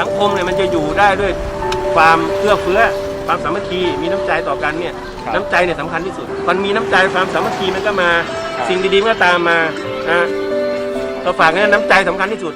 สังคมเนี่ยมันจะอยู่ได้ด้วยความเอื้อเฟื้อความสามัคคีมีน้ำใจต่อกันเนี่ยครับน้ำใจเนี่ยสำคัญที่สุดมันมีน้ำใจความสามัคคีมันก็มา ครับ สิ่งดีๆมันก็ตามมานะเราฝากเนี่ยน้ำใจสำคัญที่สุด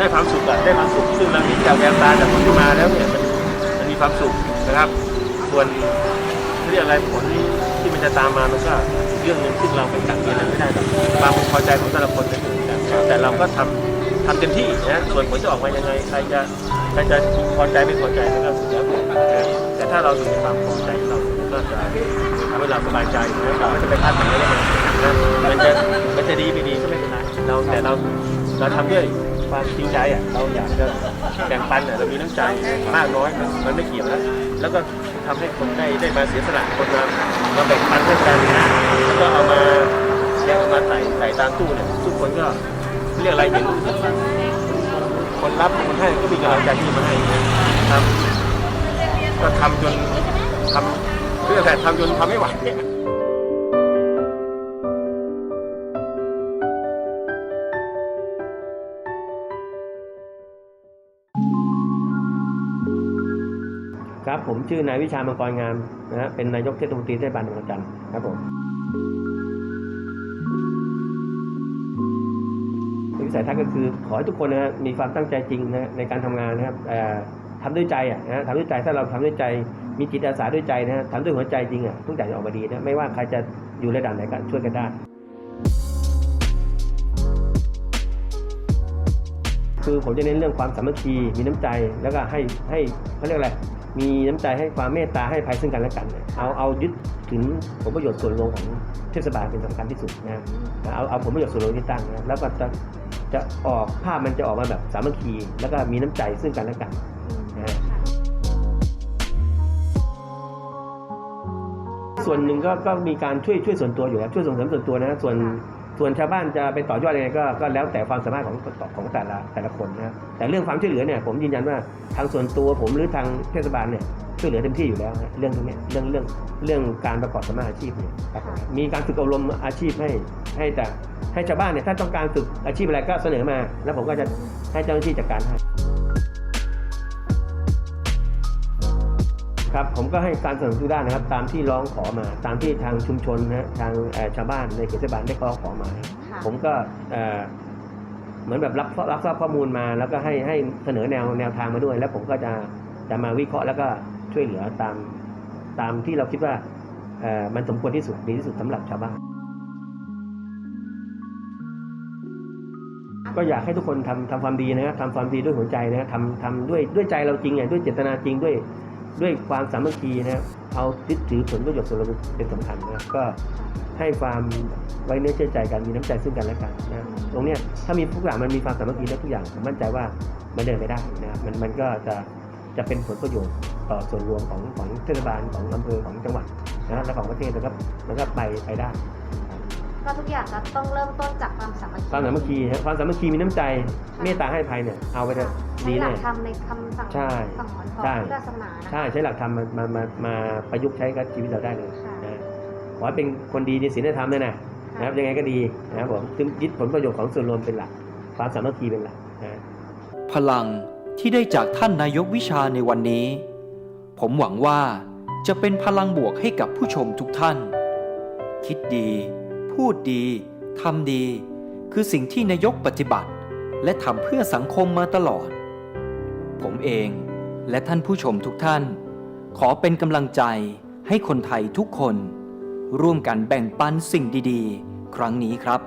ได้ความสุขอะได้ความสุขซึ่งเราเห็นจากแววตาจากคนที่มาแล้วเนี่ยมันมันมีความสุขนะครับ ส่วนเรียกอะไรผลที่มันจะตามมามันก็เรื่องหนึ่งซึ่งเราไปกัดเกณฑ์ไรไม่ได้หรอกความพึงพอใจของแต่ละคนไม่เหมือนกันแต่เราก็ทำทำเต็มที่นะส่วนผลจะออกมายังไงใครจะใครจะพอใจไม่พอใจมันก็สุดแล้วแต่แต่ถ้าเราอยู่ในความพอใจของเราก็จะทำให้เราสบายใจนะเราไม่จะไปคาดหวังอะไรนะมันจะมันจะดีไม่ดีก็ไม่เป็นไรเราแต่เราเราทำด้วย ความจริงใจอะเราอยากจะแบ่งปันอะเรามีน้ำใจมากน้อยมันมันไม่เกี่ยวแล้วแล้วก็ทำให้คนได้ได้มาเสียสละคนมามาแบ่งปันเพื่อกันแล้วก็เอามาแกเอามาใส่ใส่ตามตู้เนี่ยทุกคนก็เรียกอะไรเห็นคนรับคนให้ก็มีกำลังใจที่มาให้นะครับ ก็ทำจนทำเรื่องแต่ทำจนทำไม่ไหว ครับผมชื่อนายวิชามังกรงามนะฮะเป็นนายกเทศมนตรีเทศบาลเมืองจันทร์ครับผมวิสัยทัศน์ก็คือขอให้ทุกคนนะฮะมีความตั้งใจจริงนะในการทำงานนะครับทำด้วยใจอะนะฮะทำด้วยใจถ้าเราทำด้วยใจ มีจิตอาสาด้วยใจนะฮะทำด้วยหัวใจจริงอะทุกอย่างจะออกมาดีนะไม่ว่าใครจะอยู่ระดับไหนก็ช่วยกันได้คือผมจะเน้นเรื่องความสามัคคีมีน้ำใจแล้วก็ให้ให้เขาเรียกอะไร มีน้ำใจให้ความเมตตาให้ภัยซึ่งกันและกันเนี่ยเอาเอายึดถึงผลประโยชน์ส่วนรวมของเทศบาลเป็นสำคัญที่สุดนะครับเอาเอาผลประโยชน์ส่วนรวมที่ตั้งนะครับแล้วก็จะจะออกภาพมันจะออกมาแบบสามัคคีแล้วก็มีน้ำใจซึ่งกันและกันนะฮะส่วนหนึ่งก็ก็มีการช่วยช่วยส่วนตัวอยู่แล้วช่วยส่งเสริมส่วนตัวนะส่วน ส่วนชาวบ้านจะไปต่อยอดยังไงก็ก็แล้วแต่ความสามารถของของแต่ละแต่ละคนนะแต่เรื่องความช่วยเหลือเนี่ยผมยืนยันว่าทางส่วนตัวผมหรือทางเทศบาลเนี่ยช่วยเหลือเต็มที่อยู่แล้วนะเรื่องตรงนี้เรื่องเรื่องเรื่องการประกอบสมาอาชีพเนี่ยมีการฝึกอบรมอาชีพให้ให้แต่ให้ชาวบ้านเนี่ยถ้าต้องการฝึกอาชีพอะไรก็เสนอมา แล้วผมก็จะให้เจ้าหน้าที่จัดการให้ ครับผมก็ให้การสนับสนุนทุกด้านนะครับ ตามที่ร้องขอมา ตามที่ทางชุมชนนะฮะทางเอ่อชาวบ้านในเขตเทศบาลได้ร้องขอมา ค่ะ ผมก็เอ่อเหมือนแบบรับรับทราบข้อมูลมา แล้วก็ให้ให้เสนอแนวแนวทางมาด้วย แล้วผมก็จะจะมาวิเคราะห์แล้วก็ช่วยเหลือตามตามที่เราคิดว่าเอ่อมันสมควรที่สุดดีที่สุดสำหรับชาวบ้าน ก็อยากให้ทุกคนทำทำความดีนะครับทำความดีด้วยหัวใจนะครับทำทำด้วยด้วยใจเราจริงไงด้วยเจตนาจริงด้วย ด้วยความสามัคคีนะครับเอายึดถือผลประโยชน์ส่วนรวมเป็นสำคัญนะครับก็ให้ความไว้เนื้อเชื่อใจกันมีน้ำใจซึ่งกันและกันนะครับตรงเนี้ยถ้ามีทุกอย่างมันมีความสามัคคีแล้วทุกอย่างผมมั่นใจว่ามันเดินไปได้นะครับมันมันก็จะจะเป็นผลประโยชน์ต่อส่วนรวมของของเทศบาลของอำเภอของจังหวัดนะและของประเทศนะครับแล้วก็ไปไปได้ ก็ทุกอย่างจะต้องเริ่มต้นจากความสามัคคีความสามัคคีครับความสามัคคีมีน้ำใจเมตตาให้ภัยเนี่ยเอาไปเถอะดีใช้หลัแน่ กธรรมในคำสั่งใช่สั่งสอนของใช่ พุทธศาสนานะใช่ใช้หลักธรรมมามามามาประยุกต์ใช้กับชีวิตเราได้เลยค่ะนะขอให้เป็นคนดีในศีลธรรมด้วยนะนะครับยังไงก็ดีนะครับผมจึงยึดผลประโยชน์ของส่วนรวมเป็นหลักความสามัคคีเป็นหลักนะ พลังที่ได้จากท่านนายกวิชาในวันนี้ ผมหวังว่าจะเป็นพลังบวกให้กับผู้ชมทุกท่าน คิดดี พูดดีทำดี คือสิ่งที่นายกปฏิบัติ และทำเพื่อสังคมมาตลอด ผมเองและท่านผู้ชมทุกท่าน ขอเป็นกำลังใจให้คนไทยทุกคน ร่วมกันแบ่งปันสิ่งดี ๆ ครั้งนี้ครับ